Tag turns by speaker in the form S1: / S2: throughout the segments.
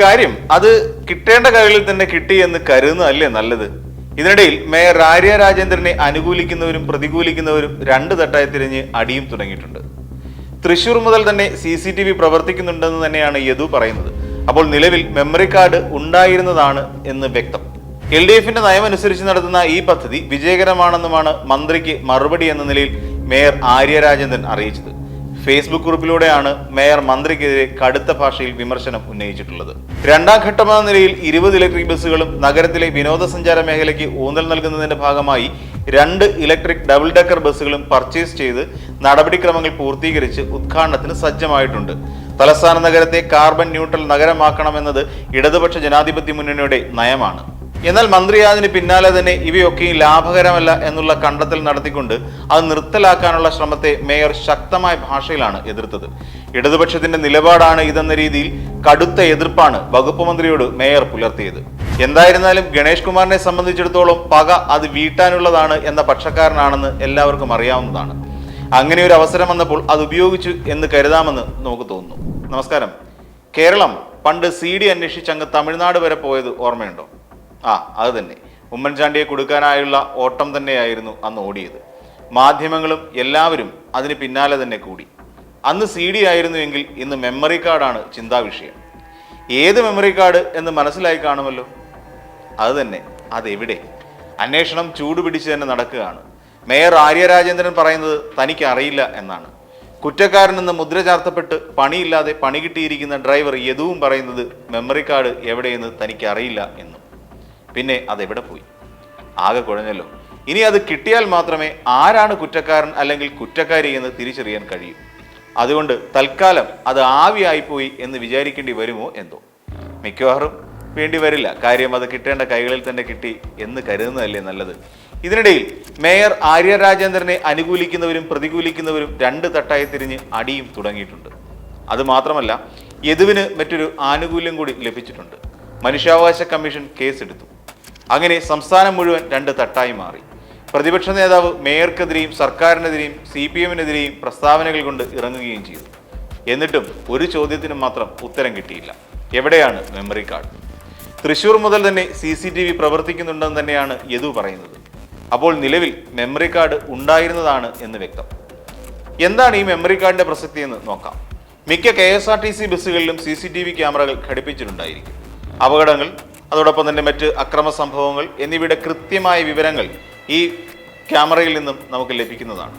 S1: കാര്യം അത് കിട്ടേണ്ട കൈകളിൽ തന്നെ കിട്ടി എന്ന് കരുതുന്നതല്ലേ നല്ലത്? ഇതിനിടയിൽ മേയർ ആര്യ രാജേന്ദ്രനെ അനുകൂലിക്കുന്നവരും പ്രതികൂലിക്കുന്നവരും രണ്ട് തട്ടായി തിരിഞ്ഞ് അടിയും തുടങ്ങിയിട്ടുണ്ട്. തൃശൂർ മുതൽ തന്നെ സി സി ടി വി പ്രവർത്തിക്കുന്നുണ്ടെന്ന് തന്നെയാണ് യദു പറയുന്നത്. അപ്പോൾ നിലവിൽ മെമ്മറി കാർഡ് ഉണ്ടായിരുന്നതാണ് എന്ന് വ്യക്തം. എൽ ഡി എഫിന്റെ നയമനുസരിച്ച് നടത്തുന്ന ഈ പദ്ധതി വിജയകരമാണെന്നുമാണ് മന്ത്രിക്ക് മറുപടി എന്ന നിലയിൽ മേയർ ആര്യ രാജേന്ദ്രൻ അറിയിച്ചത്. ഫേസ്ബുക്ക് ഗ്രൂപ്പിലൂടെയാണ് മേയർ മന്ത്രിക്കെതിരെ കടുത്ത ഭാഷയിൽ വിമർശനം ഉന്നയിച്ചിട്ടുള്ളത്. രണ്ടാം ഘട്ടമെന്ന നിലയിൽ ഇരുപത് ഇലക്ട്രിക് ബസ്സുകളും നഗരത്തിലെ വിനോദസഞ്ചാര മേഖലയ്ക്ക് ഊന്നൽ നൽകുന്നതിന്റെ ഭാഗമായി രണ്ട് ഇലക്ട്രിക് ഡബിൾ ഡെക്കർ ബസ്സുകളും പർച്ചേസ് ചെയ്ത് നടപടിക്രമങ്ങൾ പൂർത്തീകരിച്ച് ഉദ്ഘാടനത്തിന് സജ്ജമായിട്ടുണ്ട്. തലസ്ഥാന നഗരത്തെ കാർബൺ ന്യൂട്രൽ നഗരമാക്കണമെന്നത് ഇടതുപക്ഷ ജനാധിപത്യ മുന്നണിയുടെ നയമാണ്. എന്നാൽ മന്ത്രി പിന്നാലെ തന്നെ ഇവയൊക്കെയും ലാഭകരമല്ല എന്നുള്ള കണ്ടെത്തൽ നടത്തിക്കൊണ്ട് അത് നിർത്തലാക്കാനുള്ള ശ്രമത്തെ മേയർ ശക്തമായ ഭാഷയിലാണ് എതിർത്തത്. ഇടതുപക്ഷത്തിന്റെ നിലപാടാണ് ഇതെന്ന രീതിയിൽ കടുത്ത എതിർപ്പാണ് വകുപ്പ് മന്ത്രിയോട് മേയർ പുലർത്തിയത്. എന്തായിരുന്നാലും ഗണേഷ് കുമാറിനെ സംബന്ധിച്ചിടത്തോളം പക അത് വീട്ടാനുള്ളതാണ് എന്ന പക്ഷക്കാരനാണെന്ന് എല്ലാവർക്കും അറിയാവുന്നതാണ്. അങ്ങനെ ഒരു അവസരം വന്നപ്പോൾ അത് ഉപയോഗിച്ചു എന്ന് കരുതാമെന്ന് നമുക്ക് തോന്നുന്നു. നമസ്കാരം. കേരളം പണ്ട് സി ഡി അന്വേഷിച്ച് അങ്ങ് തമിഴ്നാട് വരെ പോയത് ഓർമ്മയുണ്ടോ? ആ അത് തന്നെ. ഉമ്മൻചാണ്ടിയെ കൊടുക്കാനായുള്ള ഓട്ടം തന്നെയായിരുന്നു അന്ന് ഓടിയത്. മാധ്യമങ്ങളും എല്ലാവരും അതിന് പിന്നാലെ തന്നെ കൂടി. അന്ന് സി ഡി ആയിരുന്നുവെങ്കിൽ ഇന്ന് മെമ്മറി കാർഡാണ് ചിന്താ വിഷയം ഏത് മെമ്മറി കാർഡ് എന്ന് മനസ്സിലായി കാണുമല്ലോ? അത് തന്നെ. അതെവിടെ? അന്വേഷണം ചൂടുപിടിച്ച് തന്നെ നടക്കുകയാണ്. മേയർ ആര്യരാജേന്ദ്രൻ പറയുന്നത് തനിക്ക് അറിയില്ല എന്നാണ്. കുറ്റക്കാരനെന്ന് മുദ്ര ചാർത്തപ്പെട്ട് പണിയില്ലാതെ പണി കിട്ടിയിരിക്കുന്ന ഡ്രൈവർ യദുവും പറയുന്നത് മെമ്മറി കാർഡ് എവിടെയെന്ന് തനിക്ക് അറിയില്ല എന്നും. പിന്നെ അതെവിടെ പോയി? ആകെ കുഴഞ്ഞല്ലോ. ഇനി അത് കിട്ടിയാൽ മാത്രമേ ആരാണ് കുറ്റക്കാരൻ അല്ലെങ്കിൽ കുറ്റക്കാരി എന്ന് തിരിച്ചറിയാൻ കഴിയൂ. അതുകൊണ്ട് തൽക്കാലം അത് ആവിയായിപ്പോയി എന്ന് വിചാരിക്കേണ്ടി വരുമോ എന്തോ? മിക്കവാറും വേണ്ടി വരില്ല. കാര്യം അത് കിട്ടേണ്ട കൈകളിൽ തന്നെ കിട്ടി എന്ന് കരുതുന്നതല്ലേ നല്ലത്. ഇതിനിടയിൽ മേയർ ആര്യ രാജേന്ദ്രനെ അനുകൂലിക്കുന്നവരും പ്രതികൂലിക്കുന്നവരും രണ്ട് തട്ടായി തിരിഞ്ഞ് അടിയും തുടങ്ങിയിട്ടുണ്ട്. അത് മാത്രമല്ല യദുവിന് മറ്റൊരു ആനുകൂല്യം കൂടി ലഭിച്ചിട്ടുണ്ട്. മനുഷ്യാവകാശ കമ്മീഷൻ കേസെടുത്തു. അങ്ങനെ സംസ്ഥാനം മുഴുവൻ രണ്ട് തട്ടായി മാറി. പ്രതിപക്ഷ നേതാവ് മേയർക്കെതിരെയും സർക്കാരിനെതിരെയും സി പി എമ്മിനെതിരെയും പ്രസ്താവനകൾ കൊണ്ട് ഇറങ്ങുകയും ചെയ്തു. എന്നിട്ടും ഒരു ചോദ്യത്തിന് മാത്രം ഉത്തരം കിട്ടിയില്ല. എവിടെയാണ് മെമ്മറി കാർഡ് തൃശൂർ മുതൽ തന്നെ സി സി ടി വി പ്രവർത്തിക്കുന്നുണ്ടെന്ന് തന്നെയാണ് യദു പറയുന്നത്. അപ്പോൾ നിലവിൽ മെമ്മറി കാർഡ് ഉണ്ടായിരുന്നതാണ് എന്ന് വ്യക്തം. എന്താണ് ഈ മെമ്മറി കാർഡിന്റെ പ്രസക്തി എന്ന് നോക്കാം. മിക്ക K S R T C ബസ്സുകളിലും C C T V ക്യാമറകൾ ഘടിപ്പിച്ചിട്ടുണ്ടായിരിക്കും. അപകടങ്ങൾ അതോടൊപ്പം തന്നെ മറ്റ് അക്രമ സംഭവങ്ങൾ എന്നിവയുടെ കൃത്യമായ വിവരങ്ങൾ ഈ ക്യാമറയിൽ നിന്നും നമുക്ക് ലഭിക്കുന്നതാണ്.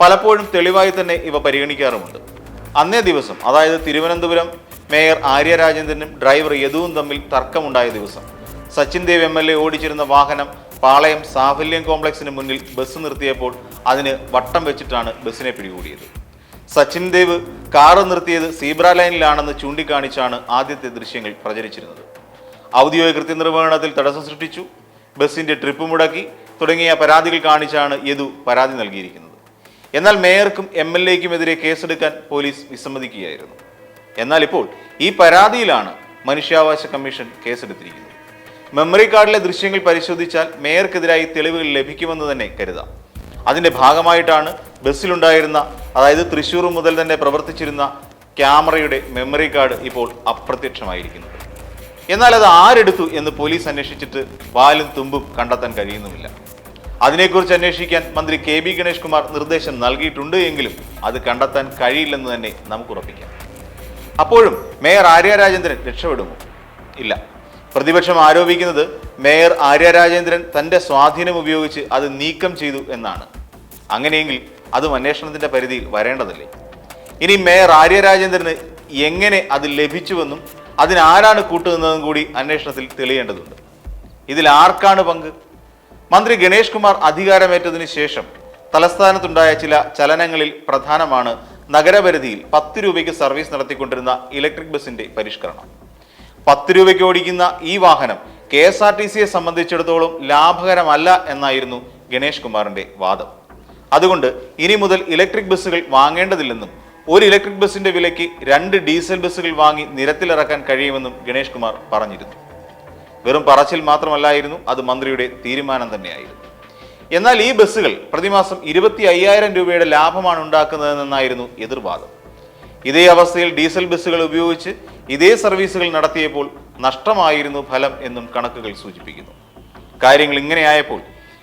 S1: പലപ്പോഴും തെളിവായി തന്നെ ഇവ പരിഗണിക്കാറുമുണ്ട്. അന്നേ ദിവസം അതായത് തിരുവനന്തപുരം മേയർ ആര്യ രാജേന്ദ്രനും ഡ്രൈവർ യദുവും തമ്മിൽ തർക്കമുണ്ടായ ദിവസം Sachin Dev M L A ഓടിച്ചിരുന്ന വാഹനം പാളയം സാഫല്യം കോംപ്ലക്സിന് മുന്നിൽ ബസ് നിർത്തിയപ്പോൾ അതിന് വട്ടം വെച്ചിട്ടാണ് ബസ്സിനെ പിടികൂടിയത്. സച്ചിൻ ദേവ് കാറ് നിർത്തിയത് സീബ്ര ലൈനിലാണെന്ന് ചൂണ്ടിക്കാണിച്ചാണ് ആദ്യത്തെ ദൃശ്യങ്ങൾ പ്രചരിച്ചിരുന്നത്. ഔദ്യോഗിക കൃത്യനിർവഹണത്തിൽ തടസ്സം സൃഷ്ടിച്ചു. ബസിന്റെ ട്രിപ്പ് മുടക്കി തുടങ്ങിയ പരാതികൾ കാണിച്ചാണ് യദു പരാതി നൽകിയിരിക്കുന്നത്. എന്നാൽ മേയർക്കും എം എൽ എക്കുമെതിരെ കേസെടുക്കാൻ പോലീസ് വിസമ്മതിക്കുകയായിരുന്നു. എന്നാൽ ഇപ്പോൾ ഈ പരാതിയിലാണ് മനുഷ്യാവകാശ കമ്മീഷൻ കേസെടുത്തിരിക്കുന്നത്. മെമ്മറി കാർഡിലെ ദൃശ്യങ്ങൾ പരിശോധിച്ചാൽ മേയർക്കെതിരായി തെളിവുകൾ ലഭിക്കുമെന്ന് തന്നെ കരുതാം. അതിന്റെ ഭാഗമായിട്ടാണ് ബസ്സിലുണ്ടായിരുന്ന അതായത് തൃശ്ശൂർ മുതൽ തന്നെ പ്രവർത്തിച്ചിരുന്ന ക്യാമറയുടെ മെമ്മറി കാർഡ് ഇപ്പോൾ അപ്രത്യക്ഷമായിരിക്കുന്നത്. എന്നാൽ അത് ആരെടുത്തു എന്ന് പോലീസ് അന്വേഷിച്ചിട്ട് വാലും തുമ്പും കണ്ടെത്താൻ കഴിയുന്നുമില്ല. അതിനെക്കുറിച്ച് അന്വേഷിക്കാൻ മന്ത്രി കെ ബി ഗണേഷ് കുമാർ നിർദ്ദേശം നൽകിയിട്ടുണ്ട് എങ്കിലും അത് കണ്ടെത്താൻ കഴിയില്ലെന്ന് തന്നെ നമുക്ക് ഉറപ്പിക്കാം. അപ്പോഴും മേയർ ആര്യ രാജേന്ദ്രൻ രക്ഷപ്പെടുമോ? ഇല്ല. പ്രതിപക്ഷം ആരോപിക്കുന്നത് മേയർ ആര്യ രാജേന്ദ്രൻ തന്റെ സ്വാധീനം ഉപയോഗിച്ച് അത് നീക്കം ചെയ്തു എന്നാണ്. അങ്ങനെയെങ്കിൽ അതും അന്വേഷണത്തിന്റെ പരിധിയിൽ വരേണ്ടതല്ലേ? ഇനി മേയർ ആര്യ രാജേന്ദ്രന് എങ്ങനെ അത് ലഭിച്ചുവെന്നും അതിനാരാണ് കൂട്ടുനിന്നതെന്നും കൂടി അന്വേഷണത്തിൽ തെളിയേണ്ടതുണ്ട്. ഇതിൽ ആർക്കാണ് പങ്ക്? മന്ത്രി ഗണേഷ് കുമാർ അധികാരമേറ്റതിനു ശേഷം തലസ്ഥാനത്തുണ്ടായ ചില ചലനങ്ങളിൽ പ്രധാനമാണ് നഗരപരിധിയിൽ പത്ത് രൂപയ്ക്ക് സർവീസ് നടത്തിക്കൊണ്ടിരുന്ന ഇലക്ട്രിക് ബസിന്റെ പരിഷ്കരണം. പത്ത് രൂപയ്ക്ക് ഓടിക്കുന്ന ഈ വാഹനം കെ എസ് ആർ ടി സിയെ സംബന്ധിച്ചിടത്തോളം ലാഭകരമല്ല എന്നായിരുന്നു ഗണേഷ് കുമാറിന്റെ വാദം. അതുകൊണ്ട് ഇനി മുതൽ ഇലക്ട്രിക് ബസ്സുകൾ വാങ്ങേണ്ടതില്ലെന്നും ഒരു ഇലക്ട്രിക് ബസിന്റെ വിലയ്ക്ക് രണ്ട് ഡീസൽ ബസ്സുകൾ വാങ്ങി നിരത്തിലിറക്കാൻ കഴിയുമെന്നും ഗണേഷ് കുമാർ പറഞ്ഞിരുന്നു. വെറും പറച്ചിൽ മാത്രമല്ലായിരുന്നു അത് മന്ത്രിയുടെ തീരുമാനം തന്നെയായിരുന്നു. എന്നാൽ ഈ ബസ്സുകൾ പ്രതിമാസം ഇരുപത്തി അയ്യായിരം രൂപയുടെ ലാഭമാണ് ഉണ്ടാക്കുന്നതെന്നായിരുന്നു എതിർവാദം. ഇതേ അവസ്ഥയിൽ ഡീസൽ ബസ്സുകൾ ഉപയോഗിച്ച് ഇതേ സർവീസുകൾ നടത്തിയപ്പോൾ നഷ്ടമായിരുന്നു ഫലം എന്നും കണക്കുകൾ സൂചിപ്പിക്കുന്നു. കാര്യങ്ങൾ ഇങ്ങനെയായപ്പോൾ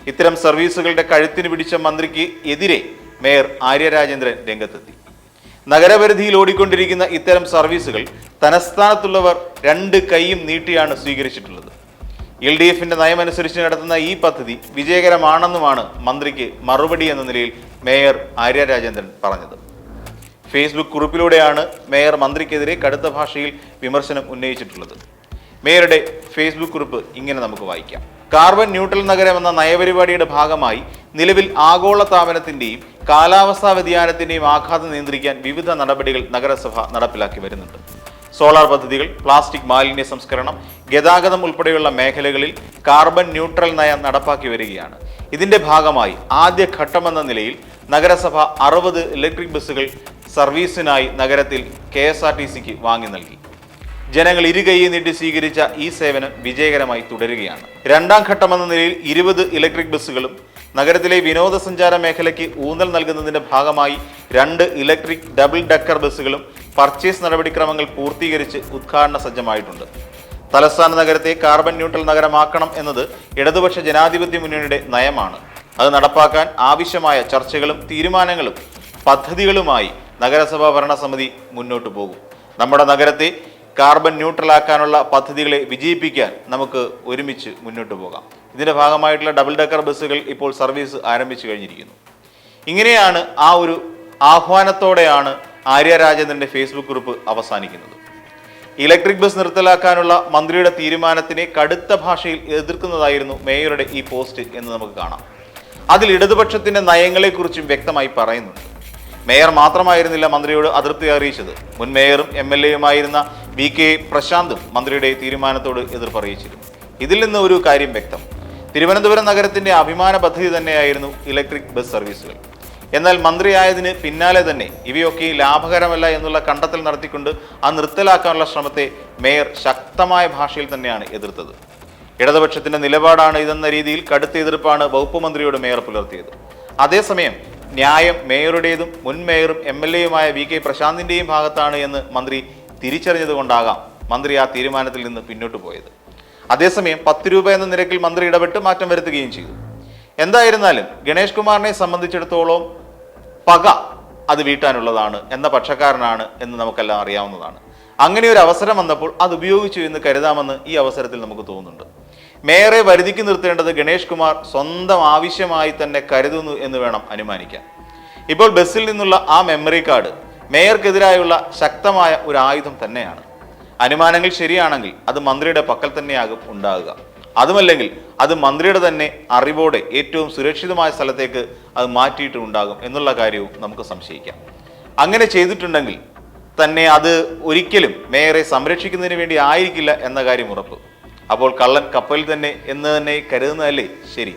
S1: ഇത്തരം സർവീസുകളുടെ കഴുത്തിന് പിടിച്ച മന്ത്രിക്ക് എതിരെ മേയർ ആര്യരാജേന്ദ്രൻ രംഗത്തെത്തി. നഗരപരിധിയിൽ ഓടിക്കൊണ്ടിരിക്കുന്ന ഇത്തരം സർവീസുകൾ തനസ്ഥാനത്തുള്ളവർ രണ്ട് കൈയും നീട്ടിയാണ് സ്വീകരിച്ചിട്ടുള്ളത്. എൽ ഡി എഫിന്റെ നയമനുസരിച്ച് നടത്തുന്ന ഈ പദ്ധതി വിജയകരമാണെന്നുമാണ് മന്ത്രിക്ക് മറുപടി എന്ന നിലയിൽ മേയർ ആര്യ രാജേന്ദ്രൻ പറഞ്ഞത്. ഫേസ്ബുക്ക് കുറിപ്പിലൂടെയാണ് മേയർ മന്ത്രിക്കെതിരെ കടുത്ത ഭാഷയിൽ വിമർശനം ഉന്നയിച്ചിട്ടുള്ളത്. മേയറുടെ ഫേസ്ബുക്ക് കുറിപ്പ് ഇങ്ങനെ നമുക്ക് വായിക്കാം. കാർബൺ ന്യൂട്രൽ നഗരം എന്ന നയപരിപാടിയുടെ ഭാഗമായി നിലവിൽ ആഗോള താപനത്തിന്റെയും കാലാവസ്ഥാ വ്യതിയാനത്തിന്റെയും ആഘാതം നിയന്ത്രിക്കാൻ വിവിധ നടപടികൾ നഗരസഭ നടപ്പിലാക്കി വരുന്നുണ്ട്. സോളാർ പദ്ധതികൾ പ്ലാസ്റ്റിക് മാലിന്യ സംസ്കരണം ഗതാഗതം ഉൾപ്പെടെയുള്ള മേഖലകളിൽ കാർബൺ ന്യൂട്രൽ നയം നടപ്പാക്കി വരികയാണ്. ഇതിന്റെ ഭാഗമായി ആദ്യ ഘട്ടമെന്ന നിലയിൽ നഗരസഭ അറുപത് ഇലക്ട്രിക് ബസ്സുകൾ സർവീസിനായി നഗരത്തിൽ കെ വാങ്ങി നൽകി. ജനങ്ങൾ ഇരുകൈയും നീട്ടി സ്വീകരിച്ച ഈ സേവനം വിജയകരമായി തുടരുകയാണ്. രണ്ടാം ഘട്ടമെന്ന നിലയിൽ ഇരുപത് ഇലക്ട്രിക് ബസ്സുകളും നഗരത്തിലെ വിനോദസഞ്ചാര മേഖലയ്ക്ക് ഊന്നൽ നൽകുന്നതിന്റെ ഭാഗമായി രണ്ട് ഇലക്ട്രിക് ഡബിൾ ഡക്കർ ബസ്സുകളും പർച്ചേസ് നടപടിക്രമങ്ങൾ പൂർത്തീകരിച്ച് ഉദ്ഘാടന സജ്ജമായിട്ടുണ്ട്. തലസ്ഥാന നഗരത്തെ കാർബൺ ന്യൂട്രൽ നഗരമാക്കണം എന്നത് ഇടതുപക്ഷ ജനാധിപത്യ മുന്നണിയുടെ നയമാണ്. അത് നടപ്പാക്കാൻ ആവശ്യമായ ചർച്ചകളും തീരുമാനങ്ങളും പദ്ധതികളുമായി നഗരസഭാ ഭരണസമിതി മുന്നോട്ടു പോകും. നമ്മുടെ നഗരത്തെ കാർബൺ ന്യൂട്രൽ ആക്കാനുള്ള പദ്ധതികളെ വിജയിപ്പിക്കാൻ നമുക്ക് ഒരുമിച്ച് മുന്നോട്ട് പോകാം. ഇതിന്റെ ഭാഗമായിട്ടുള്ള ഡബിൾ ഡെക്കർ ബസ്സുകൾ ഇപ്പോൾ സർവീസ് ആരംഭിച്ചു കഴിഞ്ഞിരിക്കുന്നു. ഇങ്ങനെയാണ് ആ ഒരു ആഹ്വാനത്തോടെയാണ് ആര്യ രാജേന്ദ്രന്റെ ഫേസ്ബുക്ക് കുറിപ്പ് അവസാനിക്കുന്നത്. ഇലക്ട്രിക് ബസ് നിർത്തലാക്കാനുള്ള മന്ത്രിയുടെ തീരുമാനത്തിനെ കടുത്ത ഭാഷയിൽ എതിർക്കുന്നതായിരുന്നു മേയറുടെ ഈ പോസ്റ്റ് എന്ന് നമുക്ക് കാണാം. അതിൽ ഇടതുപക്ഷത്തിന്റെ നയങ്ങളെക്കുറിച്ചും വ്യക്തമായി പറയുന്നുണ്ട്. മേയർ മാത്രമായിരുന്നില്ല മന്ത്രിയോട് അതൃപ്തി അറിയിച്ചത്. മുൻ മേയറും എം എൽ എയുമായിരുന്ന വി കെ പ്രശാന്തും മന്ത്രിയുടെ തീരുമാനത്തോട് എതിർപ്പ് അറിയിച്ചിരുന്നു ഇതിൽ നിന്ന് ഒരു കാര്യം വ്യക്തം. തിരുവനന്തപുരം നഗരത്തിന്റെ അഭിമാന പദ്ധതി തന്നെയായിരുന്നു ഇലക്ട്രിക് ബസ് സർവീസുകൾ. എന്നാൽ മന്ത്രിയായതിന് പിന്നാലെ തന്നെ ഇവയൊക്കെ ലാഭകരമല്ല എന്നുള്ള കണ്ടെത്തൽ നടത്തിക്കൊണ്ട് ആ നിർത്തലാക്കാനുള്ള ശ്രമത്തെ മേയർ ശക്തമായ ഭാഷയിൽ തന്നെയാണ് എതിർത്തത്. ഇടതുപക്ഷത്തിന്റെ നിലപാടാണ് ഇതെന്ന രീതിയിൽ കടുത്ത എതിർപ്പാണ് വകുപ്പ് മന്ത്രിയോട് മേയർ പുലർത്തിയത്. അതേസമയം ന്യായം മേയറുടേതും മുൻ മേയറും എം എൽ എയുമായ വി കെ പ്രശാന്തിന്റെയും ഭാഗത്താണ് എന്ന് മന്ത്രി തിരിച്ചറിഞ്ഞതുകൊണ്ടാകാം മന്ത്രി ആ തീരുമാനത്തിൽ നിന്ന് പിന്നോട്ട് പോയത്. അതേസമയം പത്ത് രൂപ എന്ന നിരക്കിൽ മന്ത്രി ഇടപെട്ട് മാറ്റം വരുത്തുകയും ചെയ്തു. എന്തായിരുന്നാലും ഗണേഷ് കുമാറിനെ സംബന്ധിച്ചിടത്തോളം പക അത് വീട്ടാനുള്ളതാണ് എന്ന പക്ഷക്കാരനാണ് എന്ന് നമുക്കെല്ലാം അറിയാവുന്നതാണ്. അങ്ങനെ ഒരു അവസരം വന്നപ്പോൾ അത് ഉപയോഗിച്ചു എന്ന് കരുതാമെന്ന് ഈ അവസരത്തിൽ നമുക്ക് തോന്നുന്നുണ്ട്. മേയറെ വരുതിക്ക് നിർത്തേണ്ടത് ഗണേഷ് കുമാർ സ്വന്തം ആവശ്യമായി തന്നെ കരുതുന്നു എന്ന് വേണം അനുമാനിക്കാൻ. ഇപ്പോൾ ബസ്സിൽ നിന്നുള്ള ആ മെമ്മറി കാർഡ് മേയർക്കെതിരായുള്ള ശക്തമായ ഒരു ആയുധം തന്നെയാണ്. അനുമാനങ്ങൾ ശരിയാണെങ്കിൽ അത് മന്ത്രിയുടെ പക്കൽ തന്നെയാകും ഉണ്ടാകുക. അതുമല്ലെങ്കിൽ അത് മന്ത്രിയുടെ തന്നെ അറിവോടെ ഏറ്റവും സുരക്ഷിതമായ സ്ഥലത്തേക്ക് അത് മാറ്റിയിട്ടുണ്ടാകും എന്നുള്ള കാര്യവും നമുക്ക് സംശയിക്കാം. അങ്ങനെ ചെയ്തിട്ടുണ്ടെങ്കിൽ തന്നെ അത് ഒരിക്കലും മേയറെ സംരക്ഷിക്കുന്നതിന് വേണ്ടി ആയിരിക്കില്ല എന്ന കാര്യം ഉറപ്പ്. അപ്പോൾ കള്ളൻ കപ്പലിൽ തന്നെ എന്ന് തന്നെ കരുതുന്നതല്ലേ? ശരി.